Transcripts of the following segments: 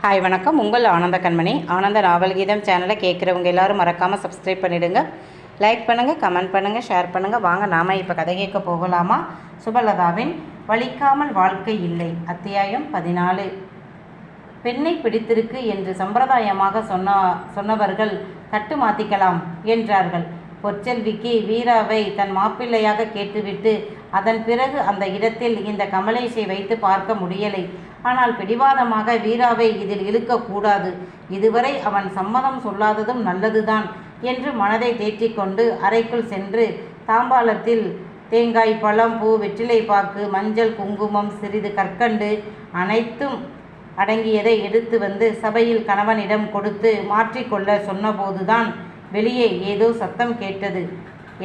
Hi வணக்கம். உங்கள் ஆனந்த கண்மணி. ஆனந்த நாவல் கீதம் சேனலை கேட்குறவங்க எல்லாரும் மறக்காமல் சப்ஸ்கிரைப் பண்ணிவிடுங்க லைக் பண்ணுங்கள் கமெண்ட் பண்ணுங்கள் ஷேர் பண்ணுங்கள் வாங்க நாம் இப்போ கதை கேட்க போகலாமா? சுபலதாவின் வலிக்காமல் வாழ்க்கை இல்லை அத்தியாயம் பதினாலு. பெண்ணை பிடித்திருக்கு என்று சம்பிரதாயமாக சொன்ன சொன்னவர்கள் தட்டு மாற்றிக்கலாம் என்றார்கள். பொற்செல்விக்கு வீராவை தன் மாப்பிள்ளையாக கேட்டுவிட்டு அதன் பிறகு அந்த இடத்தில் இந்த கமலேஷை வைத்து பார்க்க முடியலை. ஆனால் பிடிவாதமாக வீராவை இதில் இழுக்கக்கூடாது. இதுவரை அவன் சம்மதம் சொல்லாததும் நல்லதுதான் என்று மனதை தேற்றிக்கொண்டு அறைக்குள் சென்று தாம்பாளத்தில் தேங்காய் பழம் பூ வெற்றிலை பாக்கு மஞ்சள் குங்குமம் சிறிது கற்கண்டு அனைத்தும் அடங்கியதை எடுத்து வந்து சபையில் கணவனிடம் கொடுத்து மாற்றிக்கொள்ள சொன்னபோதுதான் வெளியே ஏதோ சத்தம் கேட்டது.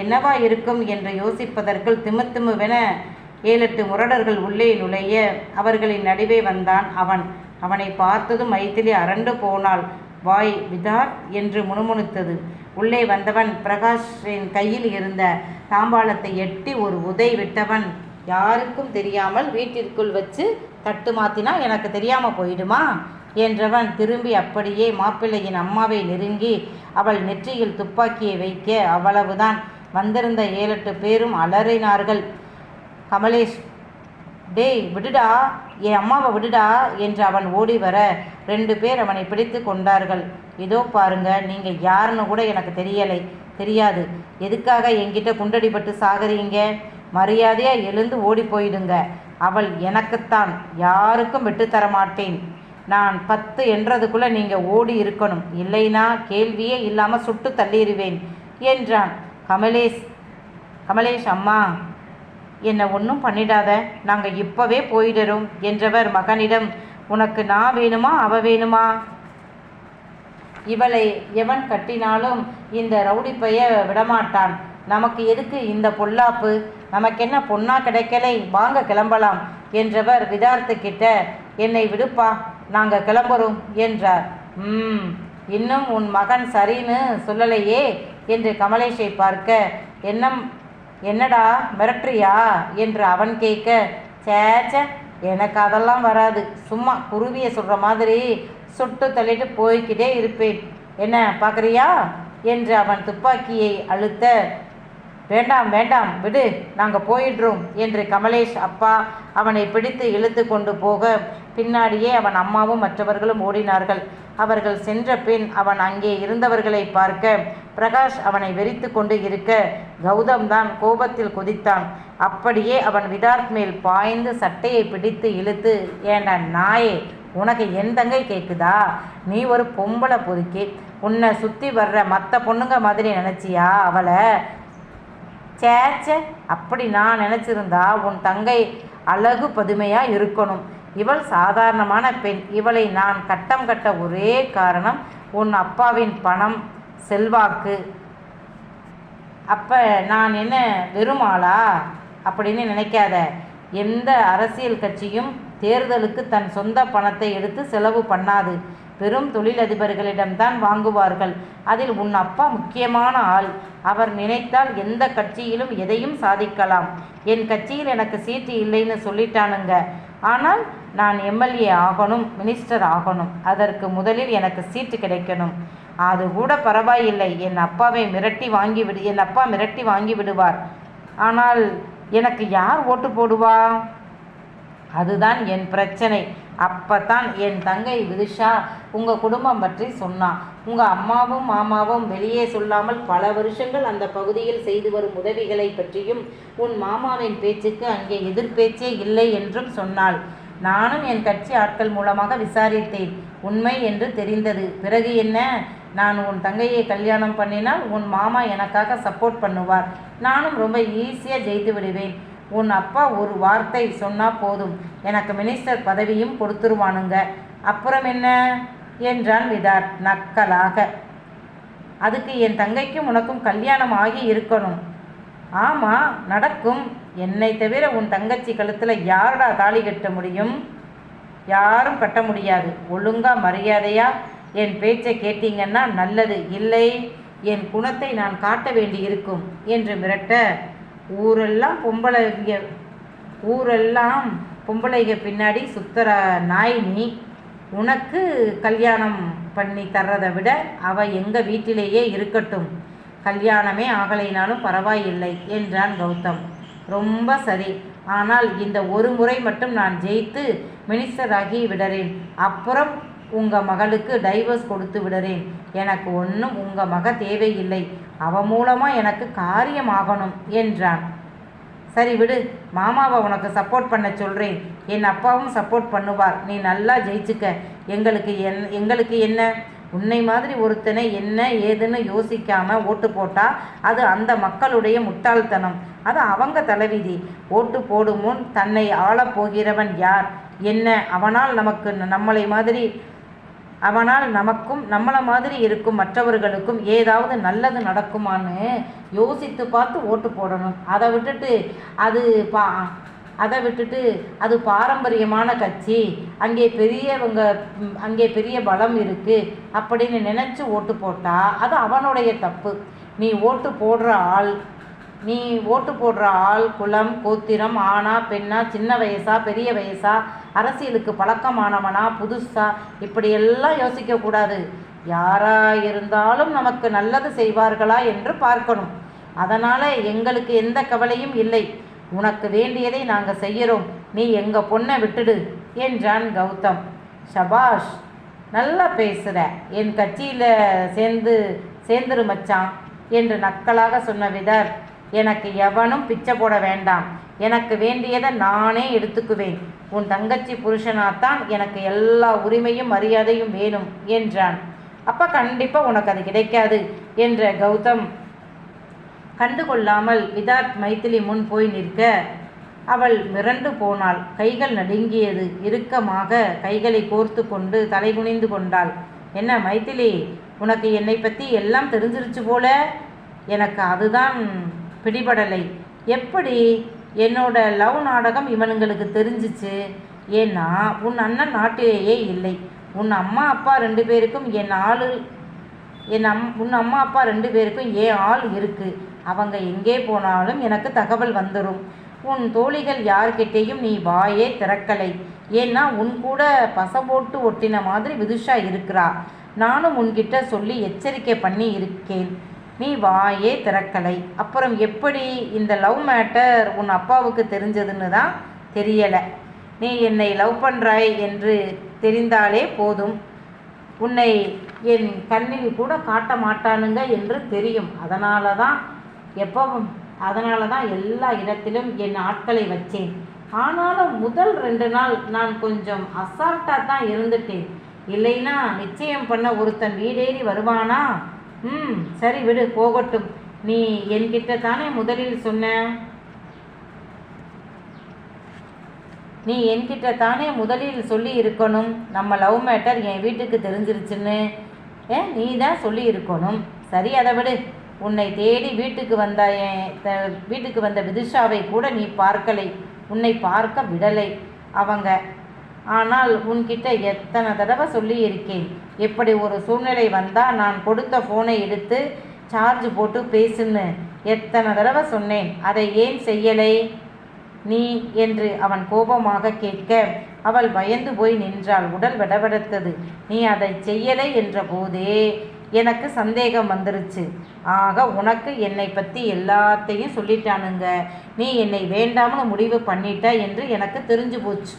என்னவா இருக்கும் என்று யோசிப்பதற்குள் திமுத்திமுவென ஏழெட்டு முரடர்கள் உள்ளே நுழைய அவர்களின் நடுவே வந்தான் அவன். அவனை பார்த்ததும் மைத்திலி அரண்டு போனாள். வாய் விதார் என்று முணுமுணுத்தது. உள்ளே வந்தவன் பிரகாஷின் கையில் இருந்த தாம்பாளத்தை எட்டி ஒரு உதை விட்டவன். யாருக்கும் தெரியாமல் வீட்டிற்குள் வச்சு தட்டு மாத்தினா எனக்கு தெரியாமல் போயிடுமா? என்றவன் திரும்பி அப்படியே மாப்பிள்ளையின் அம்மாவை நெருங்கி அவள் நெற்றியில் துப்பாக்கியை வைக்க அவ்வளவுதான். வந்திருந்த ஏழெட்டு பேரும் அலறினார்கள். கமலேஷ் டேய் விடுடா என் அம்மாவை விடுடா என்று அவன் ஓடி வர ரெண்டு பேர் அவனை பிடித்து கொண்டார்கள். இதோ பாருங்க நீங்கள் யாருன்னு கூட எனக்கு தெரியலை. தெரியாது. எதுக்காக என்கிட்ட குண்டடிப்பட்டு சாகுறீங்க? மரியாதையாக எழுந்து ஓடி போயிடுங்க. அவள் எனக்குத்தான் யாருக்கும் விட்டுத்தர மாட்டேன் நான் பத்து என்றதுக்குள்ளே நீங்கள் ஓடி இருக்கணும். இல்லைனா கேள்வியே இல்லாமல் சுட்டு தள்ளிடுவேன் என்றான். கமலேஷ் கமலேஷ் அம்மா என்னை ஒன்றும் பண்ணிடாத. நாங்கள் இப்போவே போயிடுறோம் என்றவர் மகனிடம் உனக்கு நான் வேணுமா அவ வேணுமா? இவளை எவன் கட்டினாலும் இந்த ரவுடி பைய விடமாட்டான். நமக்கு எதுக்கு இந்த பொல்லாப்பு? நமக்கென்ன பொண்ணா கிடைக்கலை? வாங்க கிளம்பலாம் என்றவர் விதார்த்து கிட்ட என்னை விடுப்பா நாங்கள் கிளம்புறோம் என்றார். ம் இன்னும் உன் மகன் சரின்னு சொல்லலையே என்று கமலேஷை பார்க்க என்ன என்னடா மிரட்டுறியா என்று அவன் கேட்க சேச்ச எனக்கு அதெல்லாம் வராது சும்மா குருவியை சொல்கிற மாதிரி சுட்டு தள்ளிட்டு போய்க்கிட்டே இருப்பேன். என்ன பார்க்குறியா என்று அவன் துப்பாக்கியை அழுத்த வேண்டாம் வேண்டாம் விடு நாங்கள் போயிடுறோம் என்று கமலேஷ் அப்பா அவனை பிடித்து இழுத்து கொண்டு போக பின்னாடியே அவன் அம்மாவும் மற்றவர்களும் ஓடினார்கள். அவர்கள் சென்ற பின் அவன் அங்கே இருந்தவர்களை பார்க்க பிரகாஷ் அவனை வெறித்து கொண்டு இருக்க கௌதம் தான் கோபத்தில் குதித்தான். அப்படியே அவன் விதார்த் மேல் பாய்ந்து சட்டையை பிடித்து இழுத்து ஏண்டா நாயே உனக்கு என் தங்கை கேட்குதா நீ ஒரு பொம்பளை பொறுக்கி உன்னை சுற்றி வர்ற மற்ற பொண்ணுங்க மாதிரி நினச்சியா அவளை? சேச்சே அப்படி நான் நினச்சிருந்தா உன் தங்கை அழகு பதுமையாக இருக்கணும். இவள் சாதாரணமான பெண். இவளை நான் கட்டம் கட்ட ஒரே காரணம் உன் அப்பாவின் பணம் செல்வாக்கு. அப்போ நான் என்ன வெறுமாளா? அப்படின்னு நினைக்காத. எந்த அரசியல் கட்சியும் தேர்தலுக்கு தன் சொந்த பணத்தை எடுத்து செலவு பண்ணாது. பெரும் தொழிலதிபர்களிடம்தான் வாங்குவார்கள். அதில் உன் அப்பா முக்கியமான ஆள். அவர் நினைத்தால் எந்த கட்சியிலும் எதையும் சாதிக்கலாம். என் கட்சியில் எனக்கு சீட்டு இல்லைன்னு சொல்லிட்டானுங்க. ஆனால் நான் எம்எல்ஏ ஆகணும் மினிஸ்டர் ஆகணும். அதற்கு முதலில் எனக்கு சீட்டு கிடைக்கணும். அது கூட பரவாயில்லை. என் அப்பாவை மிரட்டி வாங்கி விடு என் அப்பா மிரட்டி வாங்கி விடுவார். ஆனால் எனக்கு யார் ஓட்டு போடுவா? அதுதான் என் பிரச்சனை. அப்போ தான் என் தங்கை விதுஷா உங்கள் குடும்பம் பற்றி சொன்னான் உங்கள் அம்மாவும் மாமாவும் வெளியே சொல்லாமல் பல வருஷங்கள் அந்த பகுதியில் செய்து வரும் உதவிகளை பற்றியும் உன் மாமாவின் பேச்சுக்கு அங்கே எதிர்பேச்சே இல்லை என்றும் சொன்னாள். நானும் என் கட்சி ஆட்கள் மூலமாக விசாரித்தேன். உண்மை என்று தெரிந்தது. பிறகு என்ன? நான் உன் தங்கையை கல்யாணம் பண்ணினால் உன் மாமா எனக்காக சப்போர்ட் பண்ணுவார். நானும் ரொம்ப ஈஸியாக ஜெயித்து விடுவேன். உன் அப்பா ஒரு வார்த்தை சொன்னால் போதும். எனக்கு மினிஸ்டர் பதவியும் கொடுத்துருவானுங்க. அப்புறம் என்ன? என்றான் விதார்த் நக்கலாக. அதுக்கு என் தங்கைக்கும் உனக்கும் கல்யாணம் ஆகி இருக்கணும். ஆமாம் நடக்கும். என்னை தவிர உன் தங்கச்சி கழுத்தில் யாரடா தாலி கட்ட முடியும்? யாரும் கட்ட முடியாது. ஒழுங்கா மரியாதையா என் பேச்சை கேட்டீங்கன்னா நல்லது. இல்லை என் குணத்தை நான் காட்ட வேண்டி இருக்கும் என்று மிரட்ட ஊரெல்லாம் பொம்பளைங்க ஊரெல்லாம் பொம்பளைங்க பின்னாடி சுத்துற நாய் நீ. உனக்கு கல்யாணம் பண்ணி தர்றதை விட அவ எங்கள் வீட்டிலேயே இருக்கட்டும். கல்யாணமே ஆகலைனாலும் பரவாயில்லை என்றான் கௌதம். ரொம்ப சரி. ஆனால் இந்த ஒரு முறை மட்டும் நான் ஜெயித்து மினிஸ்டராகி விடறேன். அப்புறம் உங்கள் மகளுக்கு டைவர்ஸ் கொடுத்து விடுறேன். எனக்கு ஒன்றும் உங்கள் மக தேவையில்லை. அவ மூலமாக எனக்கு காரியம் ஆகணும் என்றான். சரி விடு மாமாவை உனக்கு சப்போர்ட் பண்ண சொல்கிறேன் என் அப்பாவும் சப்போர்ட் பண்ணுவார். நீ நல்லா ஜெயிச்சுக்க. எங்களுக்கு என் எங்களுக்கு என்ன? உன்னை மாதிரி ஒருத்தனை என்ன ஏதுன்னு யோசிக்காமல் ஓட்டு போட்டால் அது அந்த மக்களுடைய முட்டாள்தனம். அது அவங்க தலைவிதி. ஓட்டு போடும் முன் தன்னை ஆளப் போகிறவன் யார்? என்ன? அவனால் நமக்கு நம்மளை மாதிரி அவனால் நமக்கும் நம்மளை மாதிரி இருக்கும் மற்றவர்களுக்கும் ஏதாவது நல்லது நடக்குமான்னு யோசித்து பார்த்து ஓட்டு போடணும். அதை விட்டுட்டு அது பா அதை விட்டுட்டு அது பாரம்பரியமான கட்சி அங்கே பெரியவங்க அங்கே பெரிய பலம் இருக்குது அப்படின்னு நினச்சி ஓட்டு போட்டால் அது அவனுடைய தப்பு. நீ ஓட்டு போடுற ஆள் நீ ஓட்டு போடுற ஆள் குலம் கோத்திரம் ஆணா பெண்ணா சின்ன வயசா பெரிய வயசா அரசியலுக்கு பழக்கமானவனா புதுசா இப்படியெல்லாம் யோசிக்கக்கூடாது யாரா இருந்தாலும் நமக்கு நல்லது செய்வார்களா என்று பார்க்கணும். அதனால் எங்களுக்கு எந்த கவலையும் இல்லை. உனக்கு வேண்டியதை நாங்கள் செய்கிறோம் நீ எங்கள் பொண்ணை விட்டுடு என்றான் கௌதம். ஷபாஷ் நல்லா பேசுகிற என் கட்சியில் சேர்ந்து சேர்ந்துரு மச்சான் என்று நக்கலாக சொன்ன விதர். எனக்கு எவனும் பிச்சை போட வேண்டாம். எனக்கு வேண்டியதை நானே எடுத்துக்குவேன். உன் தங்கச்சி புருஷனாத்தான் எனக்கு எல்லா உரிமையும் மரியாதையும் வேணும் என்றான். அப்போ கண்டிப்பாக உனக்கு அது கிடைக்காது என்ற கௌதம் கண்டுகொள்ளாமல் விதார்த் மைத்திலி முன் போய் நிற்க அவள் மிரண்டு போனாள். கைகள் நடுங்கியது. இறுக்கமாக கைகளை கோர்த்து கொண்டு தலைகுனிந்து கொண்டாள். என்ன மைத்திலி உனக்கு என்னை பற்றி எல்லாம் தெரிஞ்சிருச்சு போல? எனக்கு அதுதான் பிடிபடலை. எப்படி? என்னோட லவ் நாடகம் இவனுங்களுக்கு தெரிஞ்சிச்சு. ஏன்னா உன் அண்ணன் நாட்டிலேயே இல்லை. உன் அம்மா அப்பா ரெண்டு பேருக்கும் என் ஆள் என் அம் உன் அம்மா அப்பா ரெண்டு பேருக்கும் ஏன் ஆள் இருக்குது அவங்க எங்கே போனாலும் எனக்கு தகவல் வந்துடும் உன் தோழிகள் யார்கிட்டேயும் நீ வாயே திறக்கலை. ஏன்னா உன் கூட பச போட்டு ஒட்டின மாதிரி விதுஷா இருக்கிறா. நானும் உன்கிட்ட சொல்லி எச்சரிக்கை பண்ணி இருக்கேன் நீ வாயே திறக்கலை. அப்புறம் எப்படி இந்த லவ் மேட்டர் உன் அப்பாவுக்கு தெரிஞ்சதுன்னு தான் தெரியலை. நீ என்னை லவ் பண்ணுறாய் என்று தெரிந்தாலே போதும். உன்னை என் கண்ணில் கூட காட்ட மாட்டானுங்க என்று தெரியும். அதனால தான் எப்பவும் அதனால தான் எல்லா இடத்திலும் என் ஆட்களை வச்சேன். ஆனாலும் முதல் ரெண்டு நாள் நான் கொஞ்சம் அசால்ட்டாக தான் இருந்துட்டேன். இல்லைன்னா நிச்சயம் பண்ண ஒருத்தன் வீடேறி வருவானா? ம் சரி விடு போகட்டும். நீ என்கிட்ட தானே முதலில் சொன்ன? நீ என்கிட்ட தானே முதலில் சொல்லி இருக்கணும். நம்ம லவ் மேட்டர் என் வீட்டுக்கு தெரிஞ்சிருச்சுன்னு. ஏ நீ தான் சொல்லி இருக்கணும். சரி அதை விடு. உன்னை தேடி வீட்டுக்கு வந்த என் த- வீட்டுக்கு வந்த விதிஷாவை கூட நீ பார்க்கலை. உன்னை பார்க்க விடலை. அவங்க ஆனால் உன்கிட்ட எத்தனை தடவை சொல்லியிருக்கேன்? இப்படி எப்படி ஒரு சூழ்நிலை வந்தால் நான் கொடுத்த ஃபோனை எடுத்து சார்ஜ் போட்டு பேசுன்னு? எத்தனை தடவை சொன்னேன்? அதை ஏன் செய்யலை? நீ? என்று அவன் கோபமாக கேட்க அவள் பயந்து போய் நின்றாள். உடல் விடவெடுத்தது. நீ அதை செய்யலை என்ற போதே எனக்கு சந்தேகம் வந்துருச்சு. ஆக உனக்கு என்னை பற்றி எல்லாத்தையும் சொல்லிட்டானுங்க. நீ என்னை வேண்டாம்னு முடிவு பண்ணிட்ட என்று எனக்கு தெரிஞ்சு போச்சு.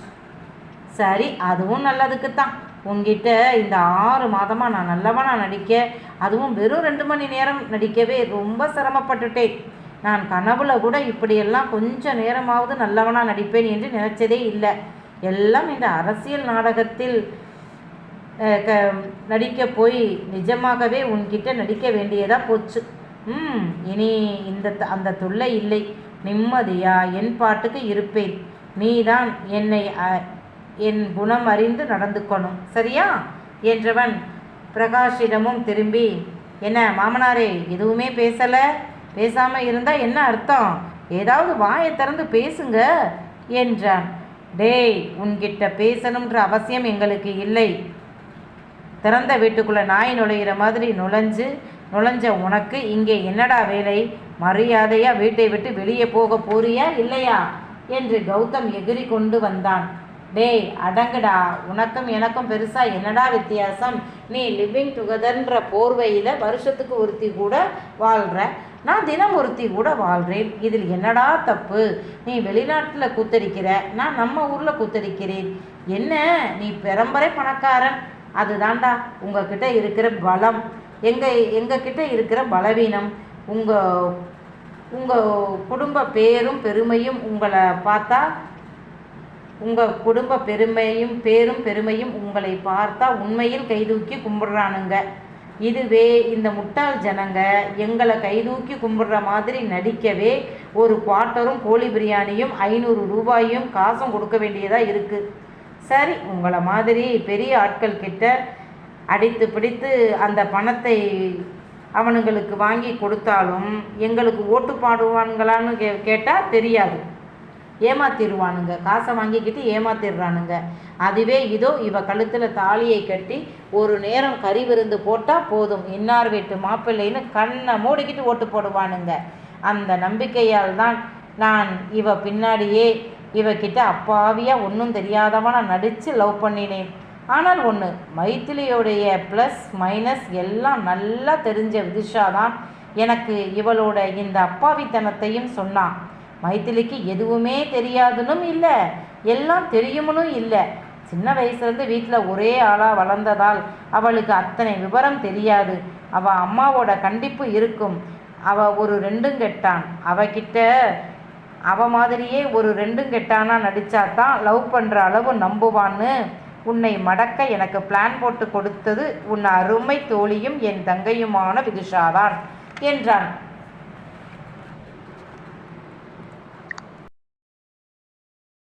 சரி அதுவும் நல்லதுக்கு தான் உங்ககிட்ட இந்த ஆறு மாதமாக நான் நல்லவனாக நடிக்க அதுவும் வெறும் ரெண்டு மணி நேரம் நடிக்கவே ரொம்ப சிரமப்பட்டுட்டேன். நான் கனவுல கூட இப்படியெல்லாம் கொஞ்ச நேரமாவது நல்லவனாக நடிப்பேன் என்று நினைச்சதே இல்லை. எல்லாம் இந்த அரசியல் நாடகத்தில் க நடிக்க போய் நிஜமாகவே உன்கிட்ட நடிக்க வேண்டியதாக போச்சு. ம் இனி இந்த த- அந்த தொல்லை இல்லை. நிம்மதியா என் பாட்டுக்கு இருப்பேன். நீதான் என்னை அ- என் குணம் அறிந்து நடந்துக்கணும் சரியா? என்றவன் பிரகாஷிடமும் திரும்பி என்ன மாமனாரே எதுவுமே பேசலை? பேசாமல் இருந்தால் என்ன அர்த்தம்? ஏதாவது வாயை திறந்து பேசுங்க என்றான். டேய் உன்கிட்ட பேசணுன்ற அவசியம் எங்களுக்கு இல்லை. திறந்த வீட்டுக்குள்ளே நாய் நுழையிற மாதிரி நுழைஞ்சு நுழைஞ்ச உனக்கு இங்கே என்னடா வேலை? மரியாதையாக வீட்டை விட்டு வெளியே போக போறியா இல்லையா? என்று கௌதம் எகிரி கொண்டு வந்தான். டேய் அடங்குடா. உனக்கும் எனக்கும் பெருசாக என்னடா வித்தியாசம்? நீ லிவிங் டுகெதர்ன்ற போர்வையில் வருஷத்துக்கு ஒருத்தி கூட வாழ்கிற நான் தினம் ஒருத்தி கூட வாழ்கிறேன் இதில் என்னடா தப்பு? நீ வெளிநாட்டில் கூத்தரிக்கிற நான் நம்ம ஊரில் கூத்தரிக்கிறேன் என்ன? நீ பெரம்பரை பணக்காரன். அதுதான்டா. உங்ககிட்ட இருக்கிற பலம். எங்கள் எங்ககிட்ட இருக்கிற பலவீனம். உங்கள் உங்கள் குடும்ப பேரும் பெருமையும் உங்களை பார்த்தா உங்கள் குடும்ப பெருமையும் பேரும் பெருமையும் உங்களை பார்த்தா உண்மையில் கைதூக்கி கும்பிட்றானுங்க. இதுவே இந்த முட்டாள் ஜனங்க எங்களை கைதூக்கி கும்பிட்ற மாதிரி நடிக்கவே ஒரு குவார்ட்டரும் கோழி பிரியாணியும் ஐநூறு ரூபாயும் காசும் கொடுக்க வேண்டியதாக இருக்குது சரி உங்களை மாதிரி பெரிய ஆட்கள் கிட்ட அடித்து பிடித்து அந்த பணத்தை அவனுங்களுக்கு வாங்கி கொடுத்தாலும் எங்களுக்கு ஓட்டு பாடுவானுங்களான்னு கே கேட்டால் தெரியாது. ஏமாத்திடுவானுங்க. காசை வாங்கிக்கிட்டு ஏமாத்திடுறானுங்க. அதுவே இதோ இவ கழுத்தில் தாலியை கட்டி ஒரு நேரம் கறி விருந்து போட்டால் போதும். இன்னார் வீட்டு மாப்பிள்ளைன்னு கண்ணை மூடிக்கிட்டு ஓட்டு போடுவானுங்க. அந்த நம்பிக்கையால் தான் நான் இவ பின்னாடியே இவகிட்ட அப்பாவியாக ஒன்றும் தெரியாதவனா நடித்து லவ் பண்ணினேன். ஆனால் ஒன்று மைத்திலியோடைய ப்ளஸ் மைனஸ் எல்லாம் நல்லா தெரிஞ்ச விதிஷா தான் எனக்கு இவளோட இந்த அப்பாவித்தனத்தையும் சொன்னான். மைத்திலிக்கு எதுவுமே தெரியாதுன்னும் இல்லை. எல்லாம் தெரியுமனும் இல்லை. சின்ன வயசுலேருந்து வீட்டில் ஒரே ஆளாக வளர்ந்ததால் அவளுக்கு அத்தனை விவரம் தெரியாது. அவள் அம்மாவோட கண்டிப்பு இருக்கும். அவள் ஒரு ரெண்டும் கெட்டான். அவகிட்ட அவ மாதிரியே ஒரு ரெண்டும் கெட்டானா நடிச்சா தான் லவ் பண்ணுற அளவு நம்புவான்னு உன்னை மடக்க எனக்கு பிளான் போட்டு கொடுத்தது உன் அருமை தோழியும் என் தங்கையுமான விதுஷாதான் என்றான்.